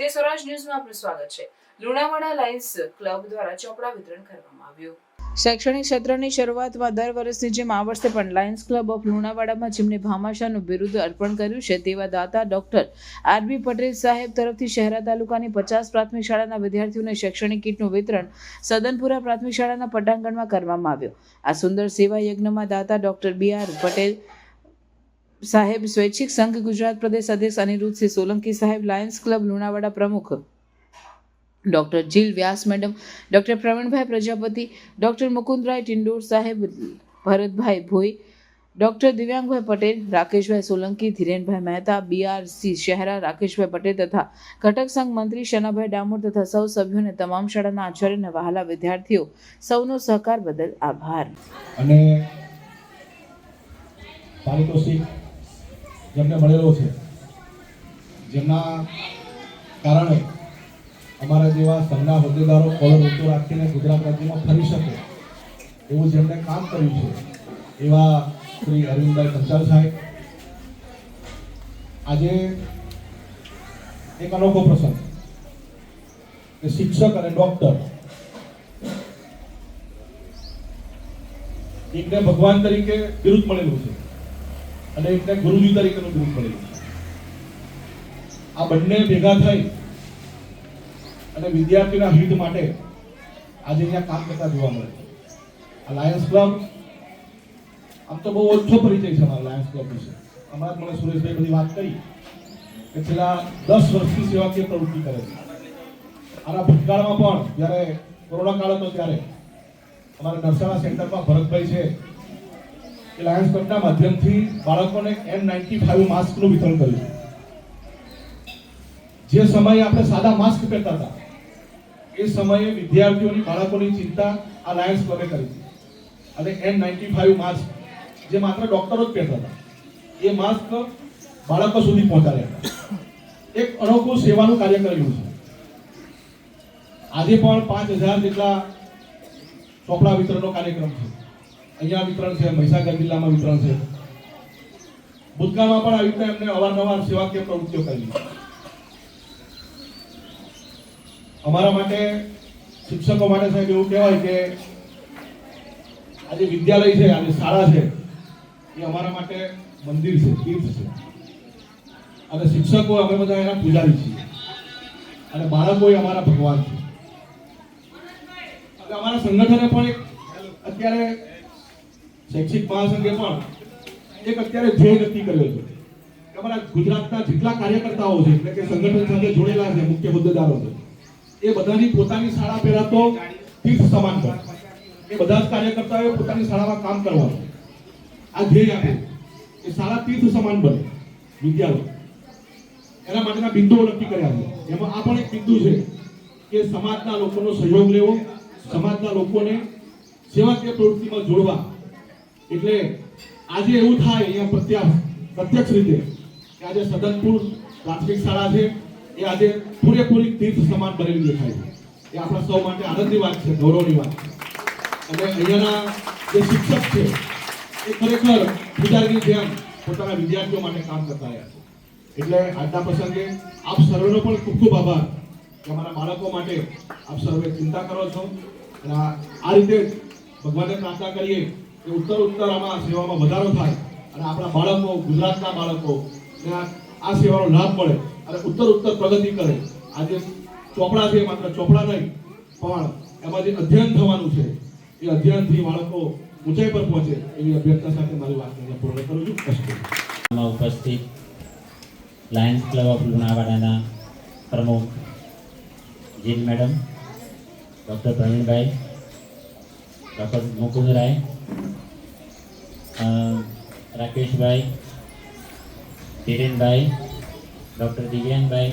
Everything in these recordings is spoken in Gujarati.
સત્ય સ્વરાજ ન્યૂઝમાં આપનું સ્વાગત છે. લુણાવાડા લાયન્સ ક્લબ દ્વારા ચોપડા વિતરણ કરવામાં આવ્યું. શૈક્ષણિક ક્ષેત્રની શરૂઆતમાં દર વર્ષની જેમ આ વર્ષે પણ લાયન્સ ક્લબ ઓફ લુણાવાડામાં જેમને ભામાશાનું બિરુદ અર્પણ કર્યું છે તેવા દાતા ડોક્ટર આરબી પટેલ સાહેબ તરફથી શહેરા તાલુકાની પચાસ પ્રાથમિક શાળાના વિદ્યાર્થીઓને શૈક્ષણિક કીટનું વિતરણ સદનપુરા પ્રાથમિક શાળાના પટાંગણમાં કરવામાં આવ્યું. આ સુંદર સેવા યજ્ઞમાં દાતા ડોક્ટર બી આર પટેલ સાહેબ, સ્વૈચ્છિક સંઘ ગુજરાત પ્રદેશ અધ્યક્ષ અનિરુદ્ધસિંહ સોલંકી સાહેબ, લાયન્સ ક્લબ લુણાવાડા પ્રમુખ doctor Jil Vyas madam, doctor Pravinbhai Prajapati, doctor Mukundrai Tindor સાહેબ, ભરતભાઈ ભોઈ, ડૉક્ટર દિવ્યાંગભાઈ પટેલ, રાકેશભાઈ સોલંકી, ધીરેનભાઈ મહેતા, બીઆરસી શહેરા, રાકેશભાઈ પટેલ તથા ઘટક સંઘ મંત્રી શનાભાઈ ડામોર તથા સૌ સભ્યોને તમામ શાળાના આચાર્ય અને વહાલા વિદ્યાર્થીઓ, સૌનો સહકાર બદલ આભાર. અને પારિતોષિક જેમને મળેલો છે. જેમના કારણે અમારા જેવા સંઘના હોદ્દેદારો કોલર ઊંચો રાખીને ગુજરાત રાજ્યમાં ફરી શકે એવું જેમણે કામ કર્યું છે, એવા શ્રી અરવિંદભાઈ પંચાલ સાહેબ. આજે એક અનોખો પ્રસંગ કે શિક્ષક અને ડોક્ટર એકને ભગવાન તરીકે બિરુદ મળેલું છે. અને એકને ગુરુજી તરીકેનું બિરુદ મળેલું આ બંને ભેગા થઈ અને વિદ્યાર્થીના હિત માટે આજે અહીંયા કામ કરતા જોવા મળે. આ લાયન્સ ક્લબ આમ તો બહુ ઓછો પરિચય છે અમારા લાયન્સ ક્લબ વિશે. હમણાં જ મને સુરેશભાઈ બધી વાત કરી કે છેલ્લા દસ વર્ષથી સેવાકીય પ્રવૃત્તિ કરે છે. આના ભૂતકાળમાં પણ જ્યારે કોરોના કાળ હતો ત્યારે અમારા નરસાણા સેન્ટરમાં ભરતભાઈ છે એ લાયન્સ ક્લબના માધ્યમથી બાળકોને એન નાઇન્ટી ફાઈવ માસ્કનું વિતરણ કર્યું જે સમયે આપણે સાદા માસ્ક પહેરતા હતા, એ સમયે વિદ્યાર્થીઓની બાળકોની ચિંતા આ લાયન્સ ક્લબે કરી અને એન નાઇન્ટી ફાઈવ માસ્ક, જે માત્ર ડોક્ટરો જ પહેરતા હતા, એ માસ્ક બાળકો સુધી પહોંચાડ્યા એક અનોખું સેવાનું કાર્ય કર્યું છે. આજે પણ પાંચ હજાર જેટલા ચોપડા વિતરણનો કાર્યક્રમ છે. અહીંયા વિતરણ છે, મહીસાગર જિલ્લામાં વિતરણ છે. ભૂતકાળમાં પણ આવી રીતે એમને અવારનવાર સેવાકીય પ્રવૃત્તિઓ કરી. અમારા માટે, શિક્ષકો માટે સાહેબ એવું કહેવાય કે આજે વિદ્યાલય છે, આજે શાળા છે, એ અમારા માટે મંદિર છે, તીર્થ છે. અને શિક્ષકો અમે બધા એના પૂજારી છીએ. અને બાળકો અમારા ભગવાન છે. એટલે અમારા સંગઠને પણ એક, અત્યારે શૈક્ષિક મહાસંઘે પણ એક અત્યારે ધ્યેય નક્કી કર્યો છે. અમારા ગુજરાતના જેટલા કાર્યકર્તાઓ છે, એટલે કે સંગઠન સાથે જોડેલા છે, મુખ્ય હોદ્દેદારો છે, એ બધાની પોતાની શાળા પહેલા તો તીર્થ સમાન કરે એ બધા જ કાર્યકર્તાઓએ પોતાની શાળામાં કામ કરવાનું. આ ધ્યેય આપે. એ શાળા તીર્થ સમાન બને, વિદ્યાલય. એના માટેના બિંદુઓ નક્કી કર્યા છે. એમાં આ પણ એક બિંદુ છે કે સમાજના લોકોનો સહયોગ લેવો, સમાજના લોકોને સેવાકીય પ્રવૃત્તિમાં જોડવા એટલે આજે એવું થાય અહીંયા પ્રત્યક્ષ પ્રત્યક્ષ રીતે કે આજે સદનપુર પ્રાથમિક શાળા છે. એ આજે પૂરેપૂરી તીર્થ સમાન બનેલી દેખાય છે. એ આપણા સૌ માટે આનંદની વાત છે, ગૌરવની વાત છે. અને અહીંયાના જે શિક્ષક છે, એ ખરેખર પૂજારીની જેમ પોતાના વિદ્યાર્થીઓ માટે કામ કરતા રહ્યા છે. એટલે આજના પ્રસંગે આપ સર્વેનો પણ ખૂબ ખૂબ આભાર કે અમારા બાળકો માટે આપ સર્વે ચિંતા કરો છો. અને આ રીતે ભગવાનને પ્રાર્થના કરીએ કે ઉત્તર ઉત્તર આમાં સેવામાં વધારો થાય અને આપણા બાળકો, ગુજરાતના બાળકો આ સેવાનો લાભ મળે અને ઉત્તર ઉત્તર પ્રગતિ કરે. આજે ચોપડા છે, માત્ર ચોપડા નહીં, પણ એમાં જે અધ્યયન થવાનું છે, એ અધ્યયનથી બાળકો ઊંચાઈ પર પહોંચે એવી અભ્યર્થના સાથે મારી વાતને પૂર્ણ કરું છું. કષ્ટ ઉપસ્થિત લાયન્સ ક્લબ ઓફ લુણાવાડાના પ્રમુખ જીન madam, doctor Pravinbhai doctor Mukundray રાકેશભાઈ ધીરેનભાઈ ડૉક્ટર દિવ્યાનભાઈ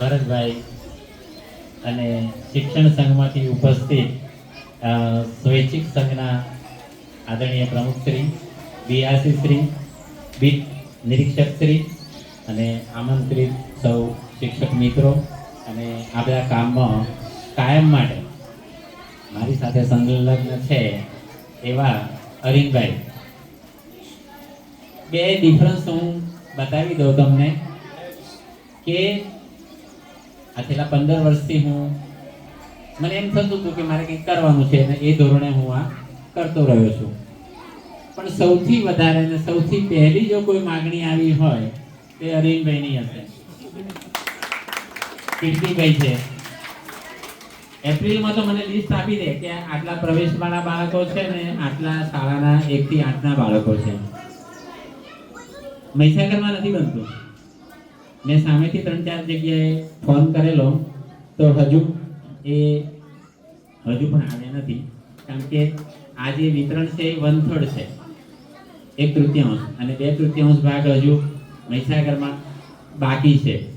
ભરતભાઈ અને શિક્ષણ સંઘમાંથી ઉપસ્થિત અ, સ્વૈચ્છિક સંઘના આદરણીય પ્રમુખશ્રી બીઆરસી શ્રી બીટ નિરીક્ષકશ્રી અને આમંત્રિત સૌ શિક્ષક મિત્રો અને આ બધા કામમાં કાયમ માટે. મારી સાથે સંલગ્ન છે એવા અરિંદભાઈ બે ડિફરન્સ હું બતાવી દઉં તમને કે આ છેલ્લા પંદર વર્ષથી હું, મને એમ થતું હતું કે મારે કંઈક કરવાનું છે અને એ ધોરણે હું આ કરતો રહ્યો છું. પણ સૌથી વધારે અને સૌથી પહેલી જો કોઈ માગણી આવી હોય, તે અરવિંદભાઈની હશે. કીર્તિભાઈ છે. એપ્રિલમાં તો મને લિસ્ટ આપી દે કે આટલા પ્રવેશવાળા બાળકો છે ને, આટલા શાળાના એકથી આઠના બાળકો છે. મહીસાગરમાં નથી બનતું. મેં સામેથી ત્રણ ચાર જગ્યાએ ફોન કરેલો, તો હજુ એ, હજુ પણ આવ્યા નથી. કારણ કે આ જે વિતરણ છે એ વન થર્ડ છે. એક તૃતીયાંશ. અને બે તૃતીયાંશ ભાગ હજુ મહીસાગરમાં બાકી છે.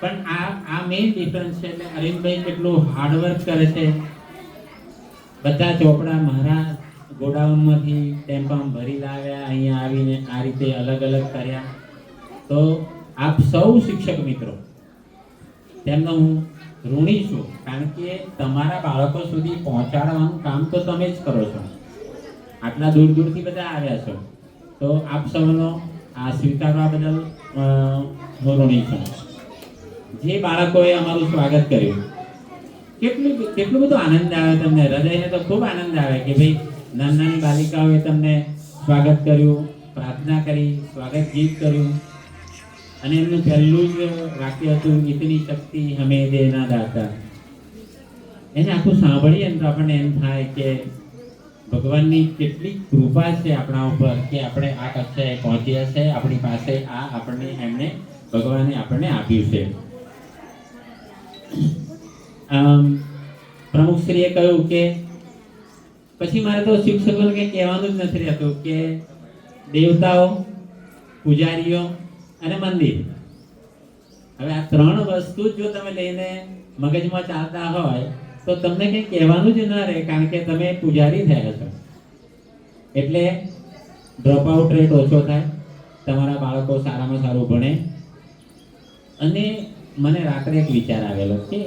પણ આ આ મેઇન ડિફરન્સ છે એટલે અરવિંદભાઈ કેટલું હાર્ડવર્ક કરે છે. બધા ચોપડા મારા ગોડાઉનમાંથી ટેમ્પામાં ભરી લાવ્યા, અહીંયા આવીને આ રીતે અલગ અલગ કર્યા. તો આપ સૌ શિક્ષક મિત્રો, તેમનો હું ઋણી છું, કારણ કે તમારા બાળકો સુધી પહોંચાડવાનું કામ તો તમે જ કરો છો. આટલા દૂર દૂરથી બધા આવ્યા છો. તો આપ સૌનો આ સ્વીકારવા બદલ હું ઋણી છું. જે બાળકોએ અમારું સ્વાગત કર્યું. કેટલું કેટલું બધું આનંદ આવે તમને? હૃદયને તો ખૂબ આનંદ આવે કે ભાઈ નાની નાની બાલિકાઓએ તમને સ્વાગત કર્યું, પ્રાર્થના કરી, સ્વાગત ગીત કર્યું. અને એમનું પહેલું જ વાક્ય હતું, ઇતની શક્તિ હમે દેના દાતા. એને આખું સાંભળીએ ને તો આપણને એમ થાય કે ભગવાનની કેટલી કૃપા છે આપણા ઉપર કે આપણે આ કક્ષાએ પહોંચ્યા છે, આપણી પાસે આ આપણને એમને, ભગવાને આપણને આપ્યું છે. આમ, પ્રમુખશ્રીએ કહ્યું કે, પછી મારે તો શિક્ષકોને કંઈ કહેવાનું જ નથી રહેતું કે દેવતાઓ, પૂજારીઓ અને મંદિર. હવે આ ત્રણ વસ્તુ જ તમે લઈને મગજમાં ચાલતા હોય, તો તમને કંઈ કહેવાનું જ ન રહે, કારણ કે તમે પૂજારી થયા છો. એટલે ડ્રોપ આઉટ રેટ ઓછો થાય, તમારા બાળકો સારામાં સારું ભણે. અને મને રાત્રે એક વિચાર આવેલો કે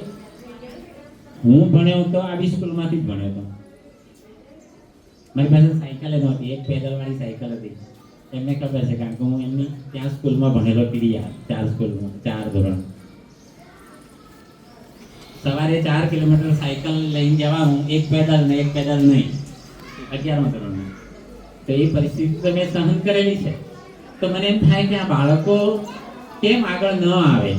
હું ભણ્યો તો આવી સ્કૂલમાંથી જ ભણ્યો હતો. મારી પાસે સાયકલ નહોતી એક પેદલ વાળી સાયકલ હતી. એમને ખબર છે કારણ કે હું એમની ત્યાં સ્કૂલમાં ભણેલો પીડીઆર ચાર સ્કૂલમાં, ચાર ધોરણ. સવારે ચાર કિલોમીટર સાયકલ લઈને જવાનું એક પેદલ ને એક પેદલ નહીં, અગિયારમાં ધોરણમાં તો એ પરિસ્થિતિ તો મેં સહન કરેલી છે. તો મને એમ થાય કે આ બાળકો કેમ આગળ ન આવે?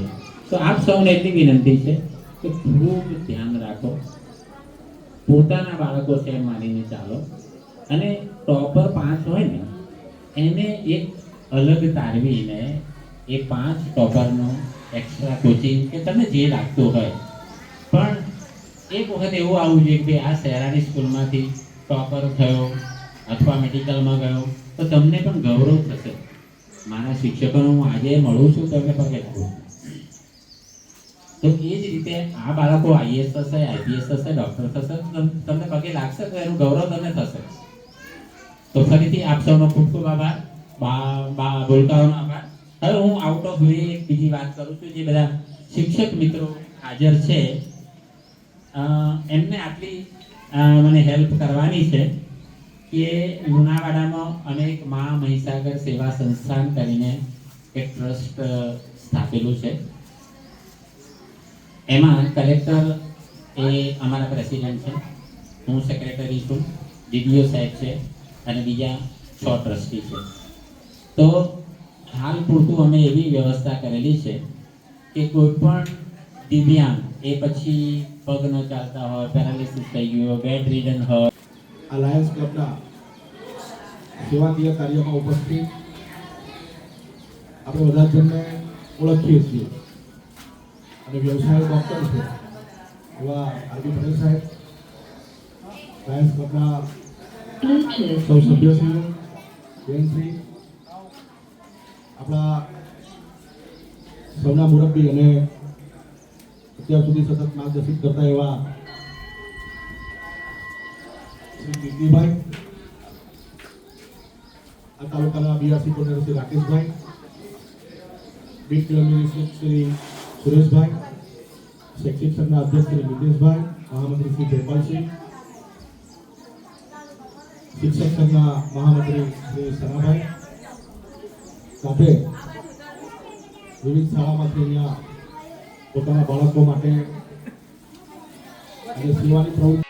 તો આપ સૌને એટલી વિનંતી છે કે ખૂબ ધ્યાન રાખો. પોતાના બાળકો છે માનીને ચાલો. અને ટોપર પાંચ હોય ને, એને એક અલગ તારવીને એ પાંચ ટોપરનો એક્સ્ટ્રા કોચિંગ કે તમને જે લાગતું હોય. પણ એક વખત એવું આવવું જોઈએ કે આ શહેરાની સ્કૂલમાંથી ટોપર થયો અથવા મેડિકલમાં ગયો, તો તમને પણ ગૌરવ થશે. મારા શિક્ષકોને હું આજે મળું છું તો એમને પગે લાગુ. તો એ જ રીતે આ બાળકો આઈએસ થશે આઈપીએસ થશે ડોક્ટર થશે તમને પગે લાગશે તો એનું ગૌરવ તમને થશે. તો ફરીથી આપ સૌનો ખૂબ ખૂબ આભાર. બા બોલતાઓનો આભાર. હવે હું આઉટ ઓફ વે એક બીજી વાત કરું છું, જે બધા શિક્ષક મિત્રો હાજર છે. એમને આટલી મને હેલ્પ કરવાની છે કે લુણાવાડામાં અનેક મા મહીસાગર સેવા સંસ્થાન કરીને એક ટ્રસ્ટ સ્થાપેલું છે. એમાં કલેક્ટર એ અમારા પ્રેસિડેન્ટ છે હું સેક્રેટરી છું ડીડીઓ સાહેબ છે અને બીજા છ ટ્રસ્ટી છે તો હાલ પૂરતું અમે એવી વ્યવસ્થા કરેલી છે કે કોઈ પણ દિવ્યાંગ એ પછી પગ ન ચાલતા હોય પેરાલિસિસ થઈ ગયું હોય બેડ રીડન હોય આ લાયન્સ ક્લબના સેવાકીય કાર્યમાં ઉપસ્થિત આપણે બધા જ તેમને ઓળખીએ છીએ અને વ્યવસાય ડૉક્ટર છે. એવા આરબી પટેલ સાહેબ સાયન્સ ક્લબના સૌ સભ્યશ્રીઓ બેનશ્રી આપણા સૌના મુરબ્બી અને અત્યાર સુધી સતત માર્ગદર્શિત કરતા એવા શ્રી કીર્તિભાઈ, આ તાલુકાના બીઆરસી કોર્ડિનેટર શ્રી રાકેશભાઈ ક્લબની શ્રી સુરેશભાઈ શૈક્ષિક સંઘના અધ્યક્ષ શ્રી નીતિશભાઈ, મહામંત્રી શ્રી જયપાલસિંહ શિક્ષક સંઘના મહામંત્રી શ્રી સનાભાઈ સાથે વિવિધ શાળામાંથી અહીંયા પોતાના બાળકો માટે અને સેવાની પ્રવૃત્તિ